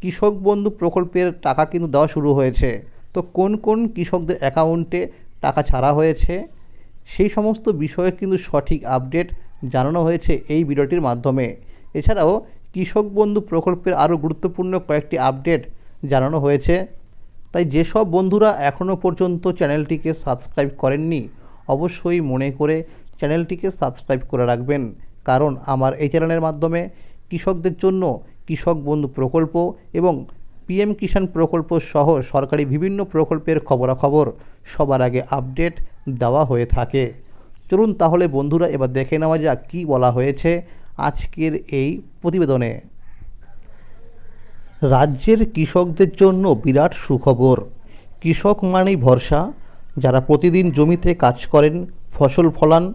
কৃষক বন্ধু প্রকল্পের টাকা কিন্তু দেওয়া শুরু হয়েছে। তো কোন কোন কৃষকদের অ্যাকাউন্টে টাকা ছাড়া হয়েছে? সেই সমস্ত বিষয়ে কিন্তু সঠিক আপডেট জানানো হয়েছে এই ভিডিওটির মাধ্যমে। এছাড়াও কৃষক বন্ধু প্রকল্পের আরও গুরুত্বপূর্ণ কয়েকটি আপডেট জানানো হয়েছে। তাই যেসব বন্ধুরা এখনও পর্যন্ত চ্যানেলটিকে সাবস্ক্রাইব করেননি, অবশ্যই মনে করে চ্যানেলটিকে সাবস্ক্রাইব করে রাখবেন। কারণ আমার এই চ্যানেলের মাধ্যমে কৃষকদের জন্য কৃষক বন্ধু প্রকল্প এবং পিএম কিষাণ প্রকল্প সহ সরকারি বিভিন্ন প্রকল্পের খবরাখবর সবার আগে আপডেট দেওয়া হয়ে থাকে। চলুন তাহলে বন্ধুরা এবার দেখে নেওয়া যাক কী বলা হয়েছে আজকের এই প্রতিবেদনে। রাজ্যের কৃষকদের জন্য বিরাট সুখবর। কৃষক মানেই ভরসা। যারা প্রতিদিন জমিতে কাজ করেন, ফসল ফলান,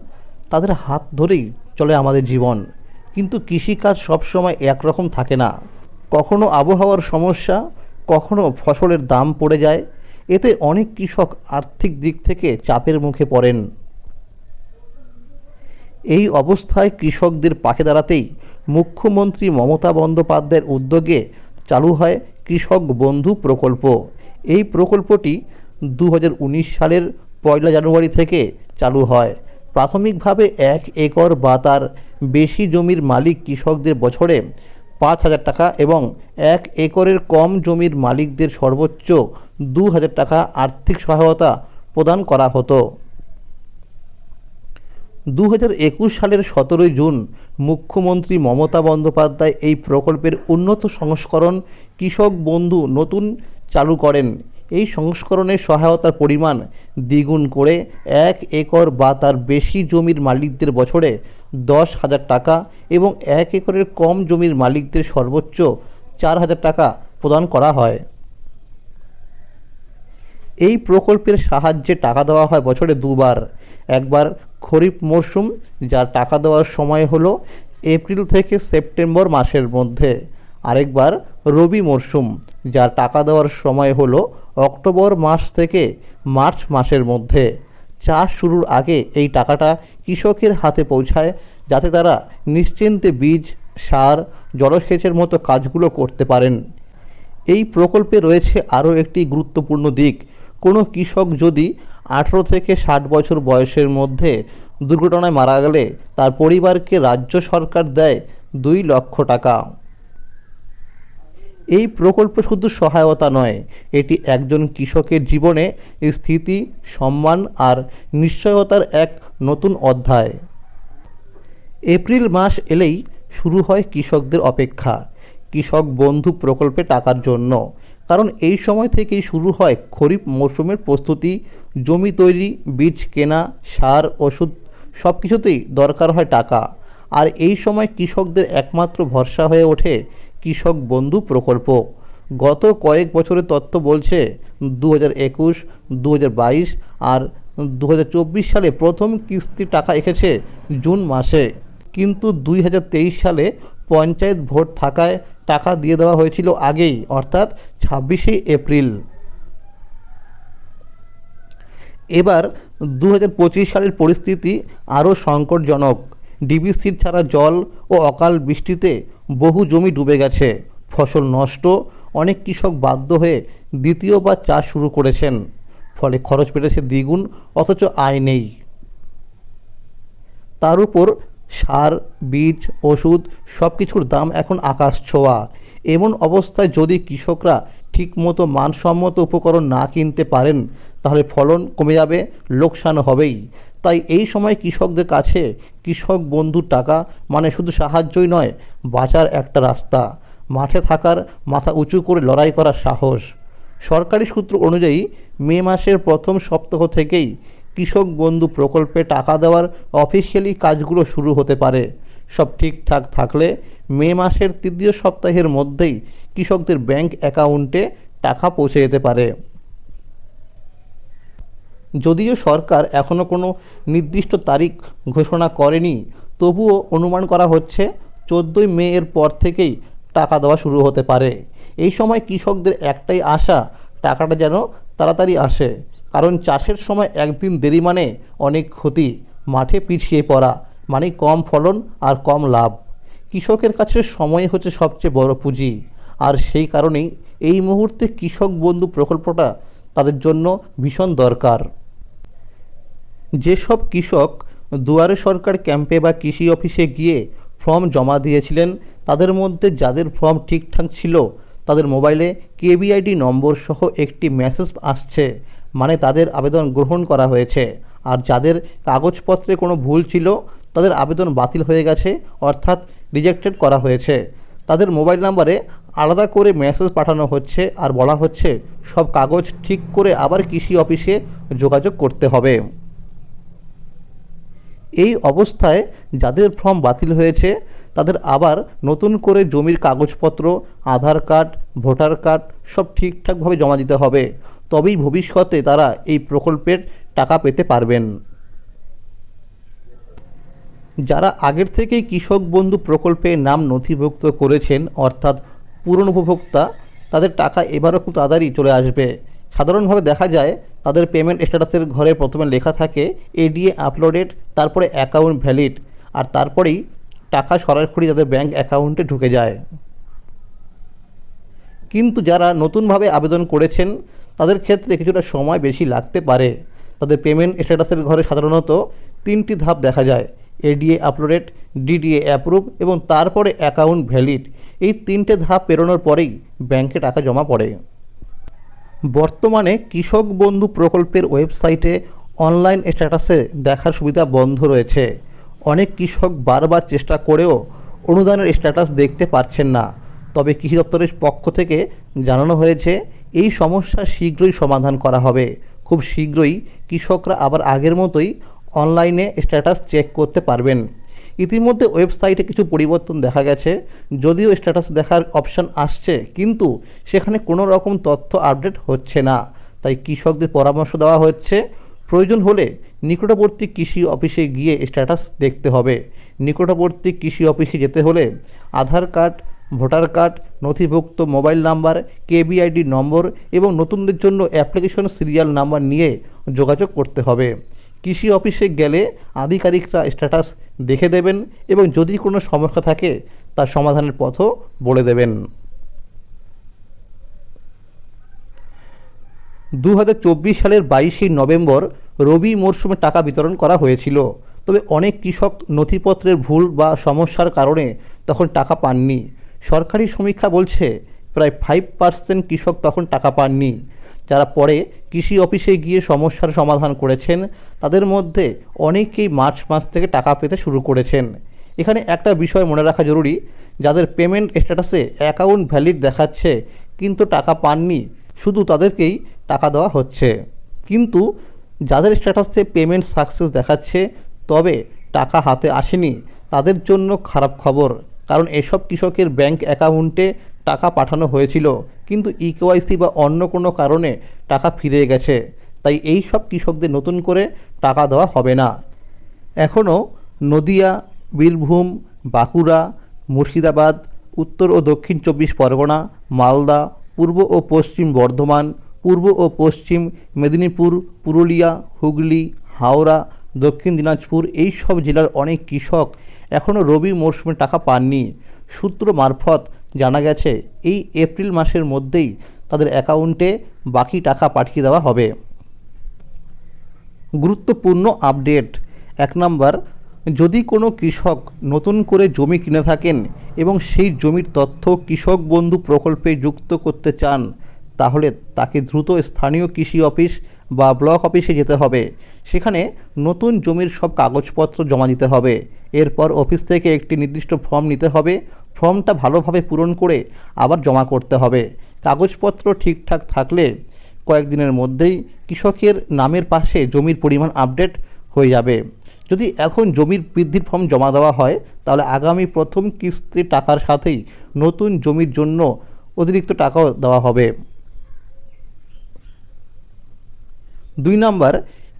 তাদের হাত ধরেই চলে আমাদের জীবন। কিন্তু কৃষিকাজ সবসময় একরকম থাকে না। কখনো আবহাওয়ার সমস্যা, কখনো ফসলের দাম পড়ে যায়। এতে অনেক কৃষক আর্থিক দিক থেকে চাপের মুখে পড়েন। এই অবস্থায় কৃষকদের পাশে দাঁড়াতেই মুখ্যমন্ত্রী মমতা বন্দ্যোপাধ্যায়ের উদ্যোগে চালু হয় কৃষক বন্ধু প্রকল্প। এই প্রকল্পটি দু হাজার উনিশ সালের পয়লা জানুয়ারি থেকে চালু হয়। প্রাথমিকভাবে এক একর বা তার বেশি জমির মালিক কৃষকদের বছরে পাঁচ হাজার টাকা এবং এক একরের কম জমির মালিকদের সর্বোচ্চ দু হাজার টাকা আর্থিক সহায়তা প্রদান করা হতো। দু হাজার একুশ সালের সতেরোই জুন মুখ্যমন্ত্রী মমতা বন্দ্যোপাধ্যায় এই প্রকল্পের উন্নত সংস্করণ কৃষক বন্ধু নতুন চালু করেন। এই সংস্করণের সহায়তার পরিমাণ দ্বিগুণ করে এক একর বা তার বেশি জমির মালিকদের বছরে দশ হাজার টাকা এবং এক একরের কম জমির মালিকদের সর্বোচ্চ চার হাজার টাকা প্রদান করা হয়। এই প্রকল্পের সাহায্যে টাকা দেওয়া হয় বছরে দুবার। একবার খরিফ মরশুম যার টাকা দেওয়ার সময় হলো এপ্রিল থেকে সেপ্টেম্বর মাসের মধ্যে। আরেকবার রবি মরশুম যার টাকা দেওয়ার সময় হলো অক্টোবর মাস থেকে মার্চ মাসের মধ্যে। চাষ শুরুর আগে এই টাকাটা কৃষকের হাতে পৌঁছায়, যাতে তারা নিশ্চিন্তে বীজ, সার, জলসেচের মতো কাজগুলো করতে পারেন। এই প্রকল্পে রয়েছে আরও একটি গুরুত্বপূর্ণ দিক। কোনো কৃষক যদি আঠেরো থেকে ষাট বছর বয়সের মধ্যে দুর্ঘটনায় মারা গেলে, তার পরিবারকে রাজ্য সরকার দেয় দুই লক্ষ টাকা। এই প্রকল্প শুধু সহায়তা নয়, এটি একজন কৃষকের জীবনে স্থিতি, সম্মান আর নিশ্চয়তার এক নতুন অধ্যায়। এপ্রিল মাস এলেই শুরু হয় কৃষকদের অপেক্ষা, কৃষক বন্ধু প্রকল্পে টাকার জন্য। কারণ এই সময় থেকেই শুরু হয় খরিফ মরশুমের প্রস্তুতি, জমি তৈরি, বীজ কেনা, সার, ওষুধ সব কিছুতেই দরকার হয় টাকা। আর এই সময় কৃষকদের একমাত্র ভরসা হয়ে ওঠে কৃষক বন্ধু প্রকল্প। গত কয়েক বছরের তথ্য বলছে দু হাজার একুশ দু হাজার বাইশ আর দু হাজার চব্বিশ সালে প্রথম কিস্তির টাকা এসেছে জুন মাসে। কিন্তু দুই হাজার তেইশ সালে পঞ্চায়েত ভোট থাকায় টাকা দিয়ে দেওয়া হয়েছিল আগেই, অর্থাৎ ছাব্বিশে এপ্রিল। এবার দু হাজার পঁচিশ সালের পরিস্থিতি আরও সংকটজনক। ডিবিসির ছাড়া জল ও অকাল বৃষ্টিতে বহু জমি ডুবে গেছে। ফসল নষ্ট, অনেক কৃষক বাধ্য হয়ে দ্বিতীয়বার চাষ শুরু করেছেন। ফলে খরচ বেড়েছে দ্বিগুণ, অথচ আয় নেই। তার উপর সার, বীজ, ওষুধ সব কিছুর দাম এখন আকাশ ছোঁয়া। এমন অবস্থায় যদি কৃষকরা ঠিকমতো মানসম্মত উপকরণ না কিনতে পারেন, তাহলে ফলন কমে যাবে লোকসান হবেই। তাই এই সময় কৃষকদের কাছে কৃষক বন্ধুর টাকা মানে শুধু সাহায্যই নয়, বাঁচার একটা রাস্তা। মাঠে থাকার মাথা উঁচু করে লড়াই করার সাহস। সরকারি সূত্র অনুযায়ী মে মাসের প্রথম সপ্তাহ থেকেই কৃষক বন্ধু প্রকল্পে টাকা দেওয়ার অফিসিয়ালি কাজগুলো শুরু হতে পারে। সব ঠিকঠাক থাকলে মে মাসের তৃতীয় সপ্তাহের মধ্যেই কৃষকদের ব্যাংক অ্যাকাউন্টে টাকা পৌঁছে যেতে পারে। যদিও সরকার এখনও কোনো নির্দিষ্ট তারিখ ঘোষণা করেনি, তবুও অনুমান করা হচ্ছে চোদ্দোই মে এর পর থেকেই টাকা দেওয়া শুরু হতে পারে। এই সময় কৃষকদের একটাই আশা, টাকাটা যেন তাড়াতাড়ি আসে, কারণ চাষের সময় একদিন দেরি মানে অনেক ক্ষতি, মাঠে পিছিয়ে পড়া মানে কম ফলন আর কম লাভ। কৃষকের কাছে সময় হচ্ছে সবচেয়ে বড় পুঁজি, আর সেই কারণেই এই মুহূর্তে কৃষক বন্ধু প্রকল্পটা তাদের জন্য ভীষণ দরকার। যেসব কৃষক দুয়ারে সরকার ক্যাম্পে বা কৃষি অফিসে গিয়ে ফর্ম জমা দিয়েছিলেন, তাদের মধ্যে যাদের ফর্ম ঠিকঠাক ছিল, তাদের মোবাইলে কেবিআইডি নম্বর সহ একটি মেসেজ আসছে মানে তাদের আবেদন গ্রহণ করা হয়েছে। আর যাদের কাগজপত্রে কোনো ভুল ছিল, তাদের আবেদন বাতিল হয়ে গেছে, অর্থাৎ রিজেক্টেড করা হয়েছে। তাদের মোবাইল নাম্বারে আলাদা করে মেসেজ পাঠানো হচ্ছে আর বলা হচ্ছে, সব কাগজ ঠিক করে আবার কৃষি অফিসে যোগাযোগ করতে হবে। এই অবস্থায় যাদের ফর্ম বাতিল হয়েছে, তাদের আবার নতুন করে জমির কাগজপত্র, আধার কার্ড, ভোটার কার্ড সব ঠিকঠাকভাবে জমা দিতে হবে। তবেই ভবিষ্যতে তারা এই প্রকল্পের টাকা পেতে পারবেন। যারা আগের থেকেই কৃষক বন্ধু প্রকল্পে নাম নথিভুক্ত করেছেন, অর্থাৎ পুরনো উপভোক্তা, তাদের টাকা এবারও খুব তাড়াতাড়ি চলে আসবে। সাধারণভাবে দেখা যায় তাদের পেমেন্ট স্ট্যাটাসের ঘরে প্রথমে লেখা থাকে এডিএ আপলোডেড তারপরে অ্যাকাউন্ট ভ্যালিড আর তারপরেই টাকা সরাসরি তাদের ব্যাংক অ্যাকাউন্টে ঢুকে যায়। কিন্তু যারা নতুনভাবে আবেদন করেছেন, তাদের ক্ষেত্রে কিছুটা সময় বেশি লাগতে পারে। তাদের পেমেন্ট স্ট্যাটাসের ঘরে সাধারণত তিনটি ধাপ দেখা যায় এডিএ আপলোডেড ডিডিএ অ্যাপ্রুভ এবং তারপরে অ্যাকাউন্ট ভ্যালিড এই তিনটে ধাপ পেরোনোর পরেই ব্যাংকে টাকা জমা পড়ে। বর্তমানে কৃষক বন্ধু প্রকল্পের ওয়েবসাইটে অনলাইন স্ট্যাটাসে দেখার সুবিধা বন্ধ রয়েছে। অনেক কৃষক বারবার চেষ্টা করেও অনুদানের স্ট্যাটাস দেখতে পারছেন না। তবে কৃষি দপ্তরের পক্ষ থেকে জানানো হয়েছে, এই সমস্যা শীঘ্রই সমাধান করা হবে। খুব শীঘ্রই কৃষকরা আবার আগের মতোই অনলাইনে স্ট্যাটাস চেক করতে পারবেন। ইতিমধ্যে ওয়েবসাইটে কিছু পরিবর্তন দেখা গেছে, যদিও স্ট্যাটাস দেখার অপশান আসছে, কিন্তু সেখানে কোনো রকম তথ্য আপডেট হচ্ছে না। তাই কৃষকদের পরামর্শ দেওয়া হচ্ছে, প্রয়োজন হলে নিকটবর্তী কৃষি অফিসে গিয়ে স্ট্যাটাস দেখতে হবে। নিকটবর্তী কৃষি অফিসে যেতে হলে আধার কার্ড, ভোটার কার্ড, নথিভুক্ত মোবাইল নাম্বার, কেবিআইডি নম্বর এবং নতুনদের জন্য অ্যাপ্লিকেশন সিরিয়াল নাম্বার নিয়ে যোগাযোগ করতে হবে। কৃষি অফিসে গেলে আধিকারিকরা স্ট্যাটাস দেখে দেবেন এবং যদি কোনো সমস্যা থাকে, তার সমাধানের পথও বলে দেবেন। দু চব্বিশ সালের বাইশে নভেম্বর রবি মরশুমে টাকা বিতরণ করা হয়েছিল। তবে অনেক কৃষক নথিপত্রের ভুল বা সমস্যার কারণে তখন টাকা পাননি। সরকারি সমীক্ষা বলছে, প্রায় ফাইভ পার্সেন্ট কৃষক তখন টাকা পাননি। যারা পরে কৃষি অফিসে গিয়ে সমস্যার সমাধান করেছেন, তাদের মধ্যে অনেকেই মার্চ মাস থেকে টাকা পেতে শুরু করেছেন। এখানে একটা বিষয় মনে রাখা জরুরি, যাদের পেমেন্ট স্ট্যাটাসে অ্যাকাউন্ট ভ্যালিড দেখাচ্ছে, কিন্তু টাকা পাননি, শুধু তাদেরকেই টাকা দেওয়া হচ্ছে। কিন্তু যাদের স্ট্যাটাসে পেমেন্ট সাকসেস দেখাচ্ছে, তবে টাকা হাতে আসেনি, তাদের জন্য খারাপ খবর। কারণ এসব কৃষকের ব্যাংক অ্যাকাউন্টে টাকা পাঠানো হয়েছিল, কিন্তু ইকেওয়াইসি বা অন্য কোনো কারণে টাকা ফিরে গেছে। তাই এই সব কৃষকদের নতুন করে টাকা দেওয়া হবে না। এখনও নদিয়া, বীরভূম, বাঁকুড়া, মুর্শিদাবাদ, উত্তর ও দক্ষিণ চব্বিশ পরগনা, মালদা, পূর্ব ও পশ্চিম বর্ধমান, পূর্ব ও পশ্চিম মেদিনীপুর, পুরুলিয়া, হুগলি, হাওড়া, দক্ষিণ দিনাজপুর এই সব জেলার অনেক কৃষক এখনও রবি মরশুমে টাকা পাননি। সূত্র মারফত জানা গেছে, এই এপ্রিল মাসের মধ্যেই তাদের অ্যাকাউন্টে বাকি টাকা পাঠিয়ে দেওয়া হবে। গুরুত্বপূর্ণ আপডেট, এক নম্বর, যদি কোনো কৃষক নতুন করে জমি কিনে থাকেন এবং সেই জমির তথ্য কৃষক বন্ধু প্রকল্পে যুক্ত করতে চান, তাহলে তাকে দ্রুত স্থানীয় কৃষি অফিস বা ব্লক অফিসে যেতে হবে। সেখানে নতুন জমির সব কাগজপত্র জমা দিতে হবে। এরপর অফিস থেকে একটি নির্দিষ্ট ফর্ম নিতে হবে। ফর্মটা ভালোভাবে পূরণ করে আবার জমা করতে হবে। কাগজপত্র ঠিকঠাক থাকলে কয়েকদিনের মধ্যেই কৃষকের নামের পাশে জমির পরিমাণ আপডেট হয়ে যাবে। যদি এখন জমির বৃদ্ধির ফর্ম জমা দেওয়া হয়, তাহলে আগামী প্রথম কিস্তির টাকার সাথেই নতুন জমির জন্য অতিরিক্ত টাকাও দেওয়া হবে। দুই নাম্বার,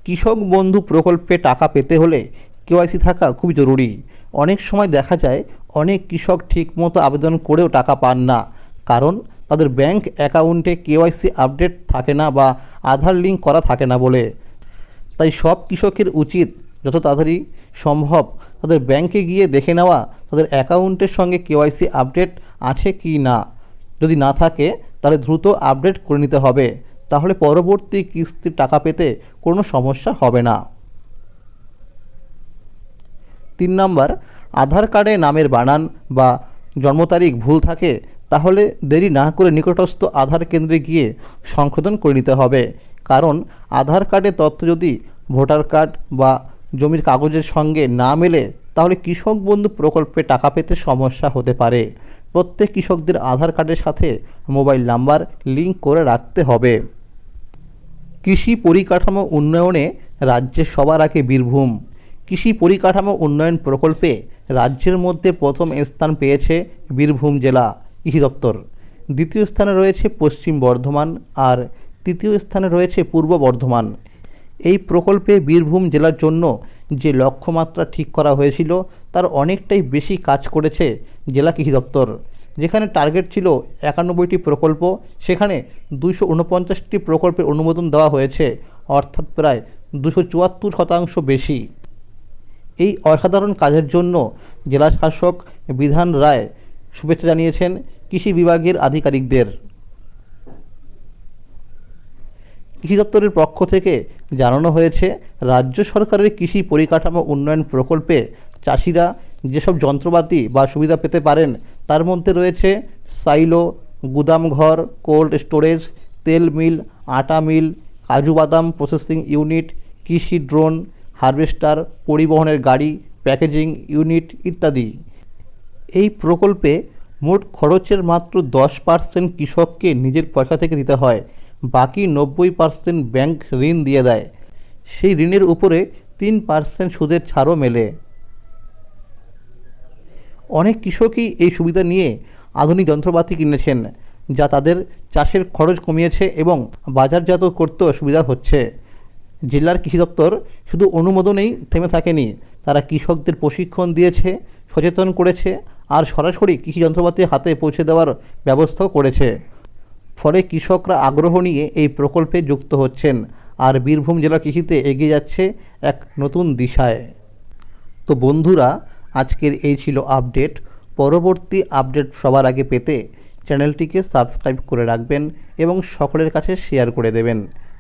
কৃষক বন্ধু প্রকল্পে টাকা পেতে হলে কেওয়াইসি থাকা খুব জরুরি। অনেক সময় দেখা যায় অনেক কৃষক ঠিকমতো আবেদন করেও টাকা পান না। কারণ তাদের ব্যাংক অ্যাকাউন্টে কেওয়াইসি আপডেট থাকে না বা আধার লিঙ্ক করা থাকে না বলে। তাই সব কৃষকের উচিত যত তাড়াতাড়ি সম্ভব তাদের ব্যাংকে গিয়ে দেখে নেওয়া তাদের অ্যাকাউন্টের সঙ্গে কেওয়াইসি আপডেট আছে কি না। যদি না থাকে, তাহলে দ্রুত আপডেট করে নিতে হবে। তাহলে পরবর্তী কিস্তির টাকা পেতে কোনো সমস্যা হবে না। তিন নাম্বার আধার কার্ডে নামের বানান বা জন্ম তারিখ ভুল থাকে, তাহলে দেরি না করে নিকটস্থ আধার কেন্দ্রে গিয়ে সংশোধন করে নিতে হবে। কারণ আধার কার্ডের তথ্য যদি ভোটার কার্ড বা জমির কাগজের সঙ্গে না মেলে, তাহলে কৃষক বন্ধু প্রকল্পে টাকা পেতে সমস্যা হতে পারে। প্রত্যেক কৃষকদের আধার কার্ডের সাথে মোবাইল নাম্বার লিঙ্ক করে রাখতে হবে। কৃষি পরিকাঠামো উন্নয়নে রাজ্যের সবার আগে বীরভূম। কৃষি পরিকাঠামো উন্নয়ন প্রকল্পে রাজ্যের মধ্যে প্রথম স্থান পেয়েছে বীরভূম জেলা কৃষি দপ্তর দ্বিতীয় স্থানে রয়েছে পশ্চিম বর্ধমান আর তৃতীয় স্থানে রয়েছে পূর্ব বর্ধমান। এই প্রকল্পে বীরভূম জেলার জন্য যে লক্ষ্যমাত্রা ঠিক করা হয়েছিল, তার অনেকটাই বেশি কাজ করেছে জেলা কৃষি দপ্তর যেখানে টার্গেট ছিল একানব্বইটি প্রকল্প, সেখানে দুশো উনপঞ্চাশটি প্রকল্পের অনুমোদন দেওয়া হয়েছে, অর্থাৎ প্রায় দুশো চুয়াত্তর শতাংশ বেশি। এই অসাধারণ কাজের জন্য জেলা শাসক বিধান রায় শুভেচ্ছা জানিয়েছেন কৃষি বিভাগের আধিকারিকদের। কৃষি দপ্তরের পক্ষ থেকে জানানো হয়েছে, রাজ্য সরকারের কৃষি পরিকাঠামো উন্নয়ন প্রকল্পে চাষিরা যেসব যন্ত্রপাতি বা সুবিধা পেতে পারেন, তার মধ্যে রয়েছে সাইলো গুদামঘর কোল্ড স্টোরেজ, তেল মিল, আটা মিল, কাজু বাদাম প্রসেসিং ইউনিট, কৃষি ড্রোন হারভেস্টার, পরিবহনের গাড়ি, প্যাকেজিং ইউনিট ইত্যাদি। এই প্রকল্পে মোট খরচের মাত্র দশ পার্সেন্ট কৃষককে নিজের পয়সা থেকে দিতে হয়, বাকি নব্বই পার্সেন্ট ব্যাংক ঋণ দিয়ে দেয়। সেই ঋণের উপরে তিন পার্সেন্ট সুদের ছাড়ও মেলে। অনেক কৃষকই এই সুবিধা নিয়ে আধুনিক যন্ত্রপাতি কিনেছেন, যা তাদের চাষের খরচ কমিয়েছে এবং বাজারজাত করতেও সুবিধা হচ্ছে। জেলার কৃষি দপ্তর শুধু অনুমোদনেই থেমে থাকেনি। তারা কৃষকদের প্রশিক্ষণ দিয়েছে, সচেতন করেছে আর সরাসরি কৃষি যন্ত্রপাতি হাতে পৌঁছে দেওয়ার ব্যবস্থাও করেছে। ফলে কৃষকরা আগ্রহ নিয়ে এই প্রকল্পে যুক্ত হচ্ছেন আর বীরভূম জেলা কৃষিতে এগিয়ে যাচ্ছে এক নতুন দিশায়। তো বন্ধুরা, আজকের এই ছিল আপডেট। পরবর্তী আপডেট সবার আগে পেতে চ্যানেলটিকে সাবস্ক্রাইব করে রাখবেন এবং সকলের কাছে শেয়ার করে দেবেন।